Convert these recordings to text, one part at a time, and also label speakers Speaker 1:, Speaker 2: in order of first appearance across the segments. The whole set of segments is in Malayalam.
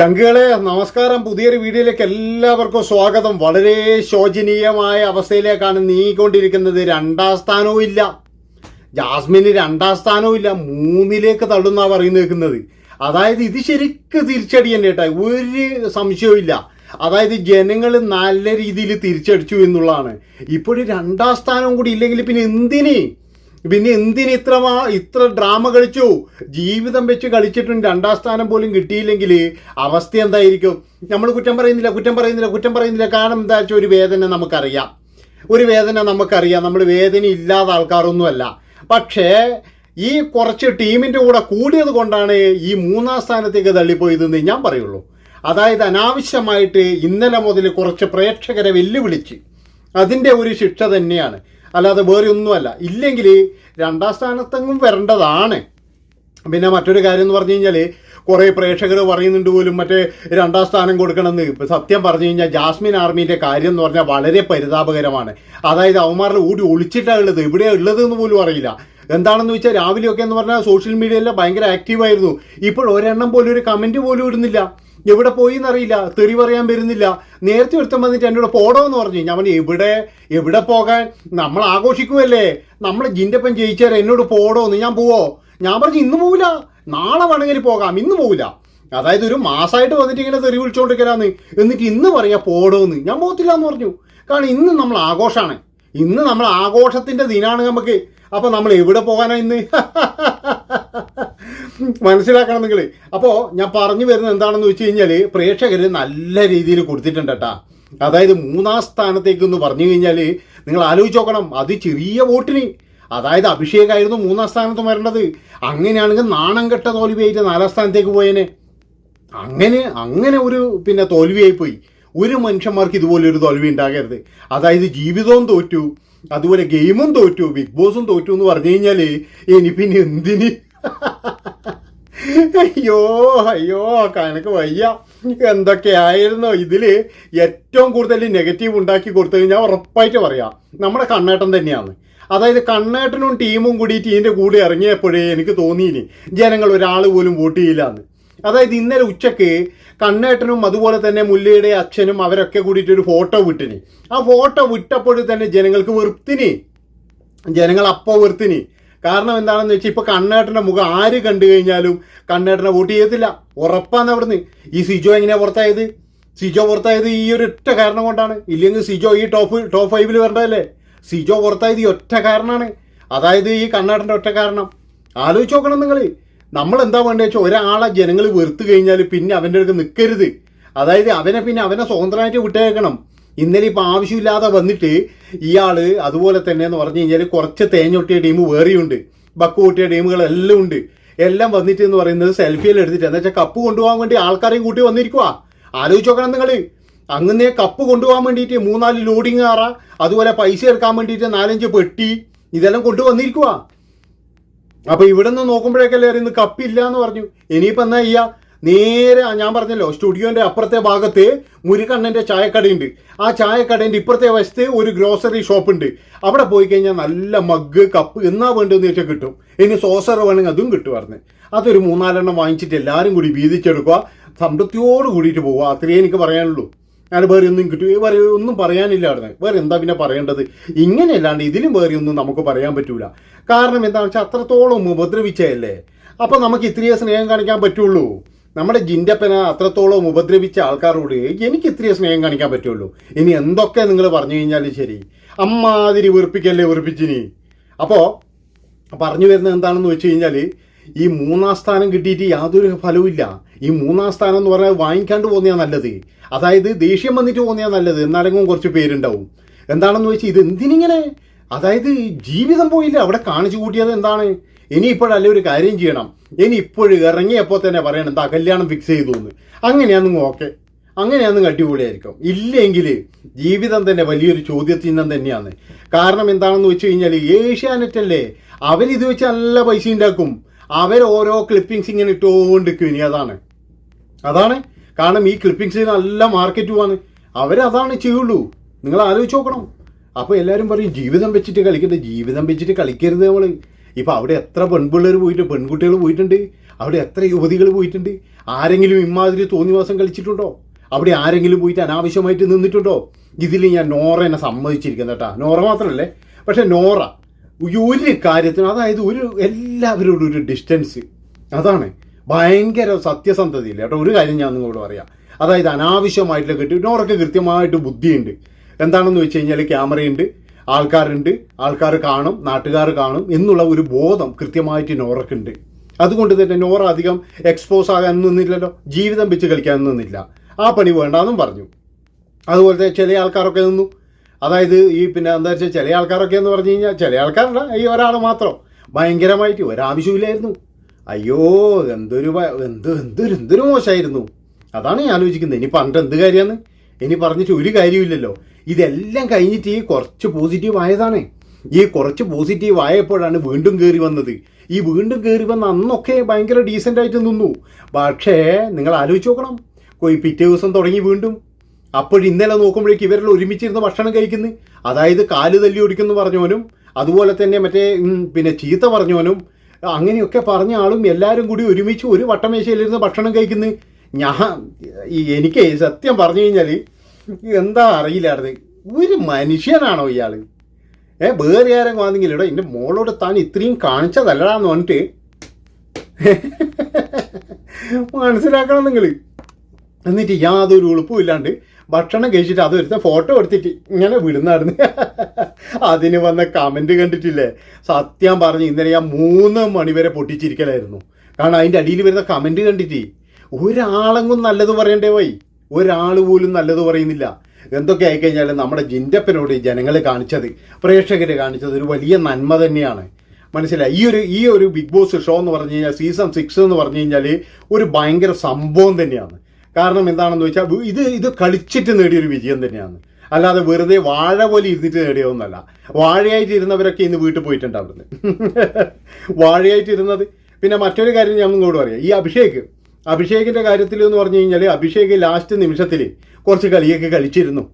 Speaker 1: ചങ്കുകളെ നമസ്കാരം. പുതിയൊരു വീഡിയോയിലേക്ക് എല്ലാവർക്കും സ്വാഗതം. വളരെ ശോചനീയമായ അവസ്ഥയിലേക്കാണ് നീങ്ങിക്കൊണ്ടിരിക്കുന്നത്. രണ്ടാം സ്ഥാനവും ഇല്ല. ജാസ്മിന് രണ്ടാം സ്ഥാനവും ഇല്ല. മൂന്നിലേക്ക് തള്ളുന്ന പറയുന്നു നിൽക്കുന്നത് അതായത് ഇത് ശരിക്ക് തിരിച്ചടി കേട്ടോ. ഒരു സംശയവും അതായത് ജനങ്ങൾ നല്ല രീതിയിൽ തിരിച്ചടിച്ചു എന്നുള്ളതാണ്. ഇപ്പോഴും രണ്ടാം സ്ഥാനം കൂടി ഇല്ലെങ്കിൽ പിന്നെ എന്തിന്? പിന്നെ എന്തിന് ഇത്ര ഇത്ര ഡ്രാമ കളിച്ചു? ജീവിതം വെച്ച് കളിച്ചിട്ടും രണ്ടാം സ്ഥാനം പോലും കിട്ടിയില്ലെങ്കിൽ അവസ്ഥ എന്തായിരിക്കും? നമ്മൾ കുറ്റം പറയുന്നില്ല കുറ്റം പറയുന്നില്ല കുറ്റം പറയുന്നില്ല. കാരണം എന്താ വെച്ചാൽ ഒരു വേദന നമുക്കറിയാം. ഒരു വേദന നമുക്കറിയാം. നമ്മൾ വേദന ഇല്ലാത്ത ആൾക്കാരൊന്നുമല്ല. പക്ഷേ ഈ കുറച്ച് ടീമിന്റെ കൂടെ കൂടിയത് കൊണ്ടാണ് ഈ മൂന്നാം സ്ഥാനത്തേക്ക് തള്ളിപ്പോയതെന്ന് ഞാൻ പറയുള്ളൂ. അതായത് അനാവശ്യമായിട്ട് ഇന്നലെ മുതൽ കുറച്ച് പ്രേക്ഷകരെ വെല്ലുവിളിച്ച്. അതിന്റെ ഒരു ശിക്ഷ തന്നെയാണ്. അല്ലാതെ വേറെ ഒന്നുമല്ല. ഇല്ലെങ്കിൽ രണ്ടാം സ്ഥാനത്തെങ്ങും വരേണ്ടതാണ്. പിന്നെ മറ്റൊരു കാര്യം എന്ന് പറഞ്ഞു കഴിഞ്ഞാൽ കുറേ പ്രേക്ഷകർ പറയുന്നുണ്ട് പോലും മറ്റേ രണ്ടാം സ്ഥാനം കൊടുക്കണമെന്ന്. ഇപ്പം സത്യം പറഞ്ഞു കഴിഞ്ഞാൽ ജാസ്മിൻ ആർമീന്റെ കാര്യം എന്ന് പറഞ്ഞാൽ വളരെ പരിതാപകരമാണ്. അതായത് അവന്മാരിൽ ഓടി ഒളിച്ചിട്ടാണ് ഉള്ളത്. എവിടെയാണ് ഉള്ളത് എന്ന് പോലും അറിയില്ല. എന്താണെന്ന് വെച്ചാൽ രാവിലെയൊക്കെ എന്ന് പറഞ്ഞാൽ സോഷ്യൽ മീഡിയയിൽ ഭയങ്കര ആക്റ്റീവായിരുന്നു. ഇപ്പോൾ ഒരെണ്ണം പോലും ഒരു കമന്റ് പോലും ഇടുന്നില്ല. എവിടെ പോയി എന്നറിയില്ല തെറി പറയാൻ വരുന്നില്ല. നേരത്തെ ഒരുത്തം വന്നിട്ട് എന്നോട് പോടോ എന്ന് പറഞ്ഞു. ഞാൻ പറഞ്ഞു എവിടെ? എവിടെ പോകാൻ? നമ്മൾ ആഘോഷിക്കുമല്ലേ നമ്മൾ ജിന്റെപ്പം ജയിച്ചാൽ എന്നോട് പോടോ എന്ന് ഞാൻ പോവോ? ഞാൻ പറഞ്ഞു ഇന്ന് പോവില്ല. നാളെ വേണമെങ്കിൽ പോകാം. ഇന്ന് പോവില്ല. അതായത് ഒരു മാസമായിട്ട് വന്നിട്ട് ഇങ്ങനെ തെറി വിളിച്ചുകൊണ്ടിരിക്കലാന്ന് എന്നിട്ട് ഇന്ന് പറയാ പോടോ എന്ന് ഞാൻ പോകത്തില്ല എന്ന് പറഞ്ഞു. കാരണം ഇന്ന് നമ്മൾ ആഘോഷമാണ് ഇന്ന് നമ്മൾ ആഘോഷത്തിന്റെ ദിനമാണ് നമുക്ക്. അപ്പൊ നമ്മൾ എവിടെ പോകാനാ ഇന്ന്? മനസ്സിലാക്കണം നിങ്ങൾ അപ്പോൾ ഞാൻ പറഞ്ഞു വരുന്നത് എന്താണെന്ന് വെച്ച് കഴിഞ്ഞാൽ പ്രേക്ഷകർ നല്ല രീതിയിൽ കൊടുത്തിട്ടുണ്ട് കേട്ടാ. അതായത് മൂന്നാം സ്ഥാനത്തേക്ക് എന്ന് പറഞ്ഞു കഴിഞ്ഞാൽ നിങ്ങൾ ആലോചിച്ച് നോക്കണം. അത് ചെറിയ വോട്ടിന്. അതായത് അഭിഷേകായിരുന്നു മൂന്നാം സ്ഥാനത്ത് വരേണ്ടത്. അങ്ങനെയാണെങ്കിൽ നാണം കെട്ട തോൽവിയായിട്ട് നാലാം സ്ഥാനത്തേക്ക് പോയേനെ. അങ്ങനെ അങ്ങനെ ഒരു പിന്നെ തോൽവിയായി പോയി ഒരു മനുഷ്യന്മാർക്ക് ഇതുപോലൊരു തോൽവി ഉണ്ടാകരുത്. അതായത് ജീവിതവും തോറ്റു. അതുപോലെ ഗെയിമും തോറ്റു. ബിഗ് ബോസും തോറ്റു എന്ന് പറഞ്ഞു കഴിഞ്ഞാൽ ഇനി പിന്നെ എന്തിന്? അയ്യോ അയ്യോ കണക്ക് വയ്യ. എന്തൊക്കെയായിരുന്നോ ഇതിൽ ഏറ്റവും കൂടുതൽ നെഗറ്റീവ് ഉണ്ടാക്കി കൊടുത്തു ഞാൻ ഉറപ്പായിട്ട് പറയാം. നമ്മുടെ കണ്ണേട്ടൻ തന്നെയാണ്. അതായത് കണ്ണേട്ടനും ടീമും കൂടി ടീമിന്റെ കൂടെ ഇറങ്ങിയപ്പോഴേ എനിക്ക് തോന്നിയിനി ജനങ്ങൾ ഒരാൾ പോലും വോട്ട് ചെയ്യില്ല എന്ന് അതായത് ഇന്നലെ ഉച്ചയ്ക്ക് കണ്ണേട്ടനും അതുപോലെ തന്നെ മുല്ലയുടെ അച്ഛനും അവരൊക്കെ കൂടിയിട്ട് ഒരു ഫോട്ടോ വിട്ടിനി. ആ ഫോട്ടോ വിട്ടപ്പോഴും തന്നെ ജനങ്ങൾക്ക് വെറുത്തിനി. ജനങ്ങൾ അപ്പോൾ വെറുത്തിനി. കാരണം എന്താണെന്ന് വെച്ചാൽ ഇപ്പൊ കണ്ണേട്ടന്റെ മുഖം ആര് കണ്ടു കഴിഞ്ഞാലും കണ്ണേട്ടനെ വോട്ട് ചെയ്യത്തില്ല. ഉറപ്പാന്ന് അവിടുന്ന്. ഈ സിജോ എങ്ങനെയാ പുറത്തായത്? സിജോ പുറത്തായത് ഈ ഒരു ഒറ്റ കാരണം കൊണ്ടാണ്. ഇല്ലെങ്കിൽ സിജോ ഈ ടോപ്പ് ടോപ്പ് ഫൈവിൽ വരേണ്ടതല്ലേ? സിജോ പുറത്തായത് ഈ ഒറ്റ കാരണമാണ് അതായത് ഈ കണ്ണേട്ടന്റെ ഒറ്റ കാരണം. ആലോചിച്ച് നോക്കണം നിങ്ങൾ നമ്മൾ എന്താ വേണ്ടത് വെച്ചാൽ ഒരാളെ ജനങ്ങൾ വെറുത്തു കഴിഞ്ഞാൽ പിന്നെ അവന്റെ അടുത്ത് നിൽക്കരുത് അതായത് അവനെ പിന്നെ അവനെ സ്വതന്ത്രമായിട്ട് വിട്ടേക്കണം. ഇന്നലെ ഇപ്പം ആവശ്യമില്ലാതെ വന്നിട്ട് ഇയാൾ അതുപോലെ തന്നെ എന്ന് പറഞ്ഞു കഴിഞ്ഞാൽ കുറച്ച് തേഞ്ഞൊട്ടിയ ടീം വേറെയുണ്ട്. ബക്ക് കൂട്ടിയ ടീമുകളെല്ലാം ഉണ്ട്. എല്ലാം വന്നിട്ട് എന്ന് പറയുന്നത് സെൽഫിയിൽ എടുത്തിട്ട്. എന്താ വെച്ചാൽ കപ്പ് കൊണ്ടുപോകാൻ വേണ്ടി ആൾക്കാരെയും കൂട്ടി വന്നിരിക്കുക ആലോചിച്ച് നോക്കണം നിങ്ങൾ അങ്ങനെ കപ്പ് കൊണ്ടുപോകാൻ വേണ്ടിയിട്ട് മൂന്നാൽ ലോഡിങ് കാറ. അതുപോലെ പൈസ എടുക്കാൻ വേണ്ടിയിട്ട് നാലഞ്ച് പെട്ടി. ഇതെല്ലാം കൊണ്ടുവന്നിരിക്കുക അപ്പൊ ഇവിടെ നിന്ന് നോക്കുമ്പോഴേക്കല്ലേ അറിയുന്നത് കപ്പില്ല എന്ന് പറഞ്ഞു. ഇനിയിപ്പോ എന്നാ ചെയ്യാ? നേരെ ഞാൻ പറഞ്ഞല്ലോ സ്റ്റുഡിയോന്റെ അപ്പുറത്തെ ഭാഗത്ത് മുരുകണ്ണന്റെ ചായക്കടയുണ്ട്. ആ ചായക്കടേന്റെ ഇപ്പുറത്തെ വശത്ത് ഒരു ഗ്രോസറി ഷോപ്പ് ഉണ്ട്. അവിടെ പോയി കഴിഞ്ഞാൽ നല്ല മഗ് കപ്പ് എന്നാ വേണ്ടതെന്ന് വെച്ചാൽ കിട്ടും. ഇനി സോസർ വേണമെങ്കിൽ അതും കിട്ടുമായിരുന്നു അതൊരു മൂന്നാലെണ്ണം വാങ്ങിച്ചിട്ട് എല്ലാവരും കൂടി വീതിച്ചെടുക്കുക. സംതൃപ്തിയോട് കൂടിയിട്ട് പോവുക. അത്രയേ എനിക്ക് പറയാനുള്ളൂ. ഞാൻ വേറെ ഒന്നും കിട്ടും വേറെ ഒന്നും പറയാനില്ല അവിടെ വേറെ എന്താ പിന്നെ പറയേണ്ടത്? ഇങ്ങനെയല്ലാണ്ട് ഇതിലും വേറെ ഒന്നും നമുക്ക് പറയാൻ പറ്റൂല. കാരണം എന്താണെന്ന് വെച്ചാൽ അത്രത്തോളം ഉപദ്രവിച്ചതല്ലേ അപ്പം നമുക്ക് ഇത്രയേ സ്നേഹം കാണിക്കാൻ പറ്റുള്ളൂ. നമ്മുടെ ജിന്റപ്പനെ അത്രത്തോളം ഉപദ്രവിച്ച ആൾക്കാരോട് എനിക്ക് ഇത്രയും സ്നേഹം കാണിക്കാൻ പറ്റുള്ളൂ. ഇനി എന്തൊക്കെ നിങ്ങൾ പറഞ്ഞു കഴിഞ്ഞാലും ശരി. അമ്മാതിരി വെറുപ്പിക്കല്ലേ വെറുപ്പിച്ചിനി അപ്പോൾ പറഞ്ഞു വരുന്നത് എന്താണെന്ന് വെച്ച് കഴിഞ്ഞാൽ ഈ മൂന്നാം സ്ഥാനം കിട്ടിയിട്ട് യാതൊരു ഫലവുമില്ല ഈ മൂന്നാം സ്ഥാനം എന്ന് പറഞ്ഞാൽ വാങ്ങിക്കാണ്ട് പോകുന്നതാ നല്ലത്. അതായത് ദേഷ്യം വന്നിട്ട് പോകുന്നതാ നല്ലത്. എന്നാലെങ്കിലും കുറച്ച് പേരുണ്ടാവും. എന്താണെന്ന് വെച്ചാൽ ഇത് എന്തിനിങ്ങനെ? അതായത് ജീവിതം പോയില്ല? അവിടെ കാണിച്ചു കൂട്ടിയത് എന്താണ്? ഇനി ഇപ്പോഴല്ലേ ഒരു കാര്യം ചെയ്യണം? ഇനി ഇപ്പോഴും ഇറങ്ങിയപ്പോൾ തന്നെ പറയണം എന്താ കല്യാണം ഫിക്സ് ചെയ്തു എന്ന് അങ്ങനെയാണെന്ന് ഓക്കെ. അങ്ങനെയാണെന്ന് അടിപൊളിയായിരിക്കും. ഇല്ലെങ്കിൽ ജീവിതം തന്നെ വലിയൊരു ചോദ്യചിഹ്നം തന്നെയാണ്. കാരണം എന്താണെന്ന് വെച്ച് കഴിഞ്ഞാൽ ഏഷ്യാനെറ്റ് അല്ലേ അവരിത് വെച്ച് നല്ല പൈസ ഉണ്ടാക്കും. അവർ ഓരോ ക്ലിപ്പിങ്സ് ഇങ്ങനെ ഇട്ടുകൊണ്ടിരിക്കും ഇനി അതാണ്. അതാണ്. കാരണം ഈ ക്ലിപ്പിങ്സിന് നല്ല മാർക്കറ്റ് പോവാണ്. അവരതാണ് ചെയ്യുള്ളൂ. നിങ്ങൾ ആലോചിച്ച് നോക്കണം. അപ്പോൾ എല്ലാവരും പറയും ജീവിതം വെച്ചിട്ട് കളിക്കരുത്. ജീവിതം വെച്ചിട്ട് കളിക്കരുത് നമ്മൾ ഇപ്പം അവിടെ എത്ര പെൺപിള്ളേർ പോയിട്ട് പെൺകുട്ടികൾ പോയിട്ടുണ്ട്? അവിടെ എത്ര യുവതികൾ പോയിട്ടുണ്ട്? ആരെങ്കിലും ഇമാതിരി തോന്നിവാസം കളിച്ചിട്ടുണ്ടോ? അവിടെ ആരെങ്കിലും പോയിട്ട് അനാവശ്യമായിട്ട് നിന്നിട്ടുണ്ടോ? ഇതിൽ ഞാൻ നോറ എന്നെ സമ്മതിച്ചിരിക്കുന്നു കേട്ടോ. നോറ മാത്രമല്ലേ പക്ഷെ നോറ ഒരു കാര്യത്തിന് അതായത് ഒരു എല്ലാവരോടും ഒരു ഡിസ്റ്റൻസ് അതാണ് ഭയങ്കര സത്യസന്ധതയില്ല കേട്ടോ. ഒരു കാര്യം ഞാൻ നിങ്ങളോട് പറയാം. അതായത് അനാവശ്യമായിട്ടുള്ള കെട്ടി നോറൊക്കെ കൃത്യമായിട്ട് ബുദ്ധിയുണ്ട്. എന്താണെന്ന് വെച്ച് കഴിഞ്ഞാൽ ക്യാമറയുണ്ട്. ആൾക്കാരുണ്ട്. ആൾക്കാർ കാണും നാട്ടുകാർ കാണും. എന്നുള്ള ഒരു ബോധം കൃത്യമായിട്ട് നോറക്കുണ്ട്. അതുകൊണ്ട് തന്നെ നോറ അധികം എക്സ്പോസ് ആകാൻ നിന്നില്ലല്ലോ. ജീവിതം വെച്ച് കളിക്കാൻ നിന്നില്ല. ആ പണി വേണ്ടാന്നും പറഞ്ഞു. അതുപോലത്തെ ചില ആൾക്കാരൊക്കെ നിന്നു. അതായത് ഈ പിന്നെ എന്താ വെച്ചാൽ ചില ആൾക്കാരൊക്കെ എന്ന് പറഞ്ഞു കഴിഞ്ഞാൽ ചില ആൾക്കാരല്ല ഈ ഒരാൾ മാത്രം. ഭയങ്കരമായിട്ട് ഒരാവശ്യമില്ലായിരുന്നു. അയ്യോ എന്തൊരു എന്ത് എന്തൊരു എന്തൊരു മോശമായിരുന്നു അതാണ് ഞാൻ ആലോചിക്കുന്നത്. ഇനി പണ്ട് എന്ത് കാര്യമാണ് ഇനി പറഞ്ഞിട്ട് ഒരു കാര്യമില്ലല്ലോ ഇതെല്ലാം കഴിഞ്ഞിട്ട് ഈ കുറച്ച് പോസിറ്റീവ് ആയതാണ്. ഈ കുറച്ച് പോസിറ്റീവ് ആയപ്പോഴാണ് വീണ്ടും കയറി വന്നത്. ഈ വീണ്ടും കയറി വന്ന അന്നൊക്കെ ഭയങ്കര ആയിട്ട് നിന്നു. പക്ഷേ നിങ്ങൾ ആലോചിച്ച് നോക്കണം. പിറ്റേ ദിവസം തുടങ്ങി വീണ്ടും. അപ്പോൾ ഇന്നലെ നോക്കുമ്പോഴേക്ക് ഇവരെല്ലാം ഒരുമിച്ചിരുന്ന് ഭക്ഷണം കഴിക്കുന്നു. അതായത് കാൽ തല്ലി ഓടിക്കുന്നു പറഞ്ഞവനും അതുപോലെ തന്നെ മറ്റേ പിന്നെ ചീത്ത പറഞ്ഞവനും അങ്ങനെയൊക്കെ പറഞ്ഞ ആളും എല്ലാവരും കൂടി ഒരുമിച്ച് ഒരു വട്ടമേശയിലിരുന്ന് ഭക്ഷണം കഴിക്കുന്നു. ഞാൻ എനിക്ക് സത്യം പറഞ്ഞു കഴിഞ്ഞാൽ എന്താ അറിയില്ലായിരുന്നു. ഒരു മനുഷ്യനാണോ ഇയാൾ ഏ വേറെ ആരും ആണെങ്കിലും ഇവിടെ എന്റെ മോളോട് താൻ ഇത്രയും കാണിച്ചതല്ലടാന്ന് പറഞ്ഞിട്ട്. മനസ്സിലാക്കണം നിങ്ങൾ എന്നിട്ട് യാതൊരു ഉളുപ്പും ഇല്ലാണ്ട് ഭക്ഷണം കഴിച്ചിട്ട് അത് ഫോട്ടോ എടുത്തിട്ട് ഇങ്ങനെ വിടുന്നായിരുന്നു. അതിന് വന്ന കമന്റ് കണ്ടിട്ടില്ലേ? സത്യം പറഞ്ഞ് ഇന്നലെ ഞാൻ മൂന്ന് മണിവരെ പൊട്ടിച്ചിരിക്കലായിരുന്നു. കാരണം അതിന്റെ അടിയിൽ വരുന്ന കമന്റ് കണ്ടിട്ട്. ഒരാളെങ്കും നല്ലത് പറയണ്ടേ പോയി ഒരാൾ പോലും നല്ലത് പറയുന്നില്ല. എന്തൊക്കെ ആയിക്കഴിഞ്ഞാൽ നമ്മുടെ ജിൻഡപ്പനോട് ജനങ്ങൾ കാണിച്ചത് പ്രേക്ഷകർ കാണിച്ചത് ഒരു വലിയ നന്മ തന്നെയാണ്. മനസ്സിലായി? ഈ ഒരു ഈ ഒരു ബിഗ് ബോസ് ഷോ എന്ന് പറഞ്ഞു കഴിഞ്ഞാൽ സീസൺ സിക്സ് എന്ന് പറഞ്ഞു കഴിഞ്ഞാൽ ഒരു ഭയങ്കര സംഭവം തന്നെയാണ്. കാരണം എന്താണെന്ന് വെച്ചാൽ ഇത് ഇത് കളിച്ചിട്ട് നേടിയൊരു വിജയം തന്നെയാണ്. അല്ലാതെ വെറുതെ വാഴ പോലെ ഇരുന്നിട്ട് നേടിയതൊന്നല്ല. വാഴയായിട്ട് ഇരുന്നവരൊക്കെ ഇന്ന് വീട്ടിൽ പോയിട്ടുണ്ട് അവിടുന്ന്. വാഴയായിട്ട് ഇരുന്നത് പിന്നെ മറ്റൊരു കാര്യം ഞാൻ ഇങ്ങോട്ട് പറയാം. ഈ അഭിഷേക് അഭിഷേകിന്റെ കാര്യത്തിൽ എന്ന് പറഞ്ഞു കഴിഞ്ഞാൽ അഭിഷേക് ലാസ്റ്റ് നിമിഷത്തിൽ കുറച്ച് കളിയൊക്കെ കളിച്ചിരുന്നു.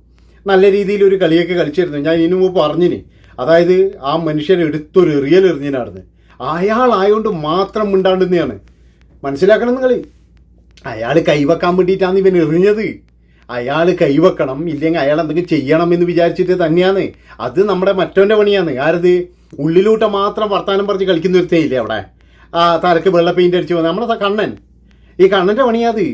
Speaker 1: നല്ല രീതിയിൽ ഒരു കളിയൊക്കെ കളിച്ചിരുന്നു. ഞാൻ ഇതിനു മുമ്പ് പറഞ്ഞിന്. അതായത് ആ മനുഷ്യൻ എടുത്തൊരു റിയൽ എറിഞ്ഞിനായിരുന്നു. ആയതുകൊണ്ട് മാത്രം മിണ്ടാണ്ടെന്നെയാണ് മനസ്സിലാക്കണം നിങ്ങൾ അയാൾ കൈവെക്കാൻ വേണ്ടിയിട്ടാണ് ഇവൻ എറിഞ്ഞത്. അയാൾ കൈവെക്കണം ഇല്ലെങ്കിൽ അയാൾ എന്തെങ്കിലും ചെയ്യണം എന്ന് വിചാരിച്ചിട്ട് തന്നെയാണ്. അത് നമ്മുടെ മറ്റവന്റെ പണിയാണ്. ആരത്? ഉള്ളിലൂട്ട മാത്രം വർത്താനം പറഞ്ഞ് കളിക്കുന്ന ഒരുത്തേയില്ലേ അവിടെ? ആ തലക്ക് വെള്ള പെയിന്റ് അടിച്ച് പോകുന്നത് നമ്മുടെ കണ്ണൻ. ഈ കണ്ണന്റെ പണിയാത്?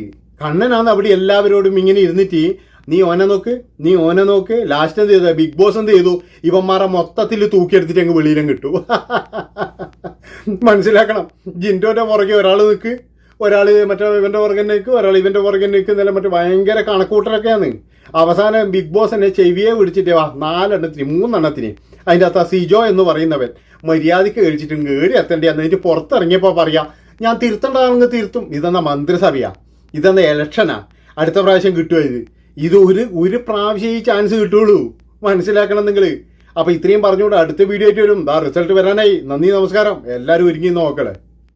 Speaker 1: കണ്ണനാന്ന് അവിടെ എല്ലാവരോടും ഇങ്ങനെ ഇരുന്നിട്ട് നീ ഓനെ നോക്ക് നീ ഓനെ നോക്ക്. ലാസ്റ്റ് എന്ത് ചെയ്തു? ബിഗ് ബോസ് എന്ത് ചെയ്തു? ഇവന്മാരെ മൊത്തത്തിൽ തൂക്കിയെടുത്തിട്ട് അങ്ങ് വെളിയിലും കിട്ടു മനസ്സിലാക്കണം. ജിൻഡോന്റെ പുറകെ ഒരാൾ നിൽക്ക് ഒരാൾ മറ്റേ ഇവന്റെ പുറകെ നിൽക്കും ഒരാൾ ഇവന്റെ പുറകെ നിൽക്കുന്നില്ല മറ്റേ ഭയങ്കര കണക്കൂട്ടലൊക്കെയാണ്. അവസാനം ബിഗ് ബോസ് എന്നെ ചെവിയെ പിടിച്ചിട്ട് വാ നാലെണ്ണത്തിന് മൂന്നെണ്ണത്തിന് അതിന്റെ അകത്ത് സിജോ എന്ന് പറയുന്നവൻ മര്യാദയ്ക്ക് കഴിച്ചിട്ട് കേടി എത്തേണ്ടി? എന്നിട്ട് പുറത്തിറങ്ങിയപ്പോൾ പറയാ ഞാൻ തിരുത്തേണ്ടതാണെങ്കിൽ തിരുത്തും. ഇതെന്ന മന്ത്രിസഭയാ ഇതെന്ന ഇലക്ഷനാ അടുത്ത പ്രാവശ്യം കിട്ടുമോ ഇത്? ഇത് ഒരു ഒരു പ്രാവശ്യം ഈ ചാൻസ് കിട്ടുള്ളൂ. മനസ്സിലാക്കണം നിങ്ങൾ അപ്പോൾ ഇത്രയും പറഞ്ഞുകൊണ്ട് അടുത്ത വീഡിയോ ആയിട്ട് വരും. ദാ റിസൾട്ട് വരാനായി. നന്ദി നമസ്കാരം. എല്ലാവരും ഒരുങ്ങി നോക്കണേ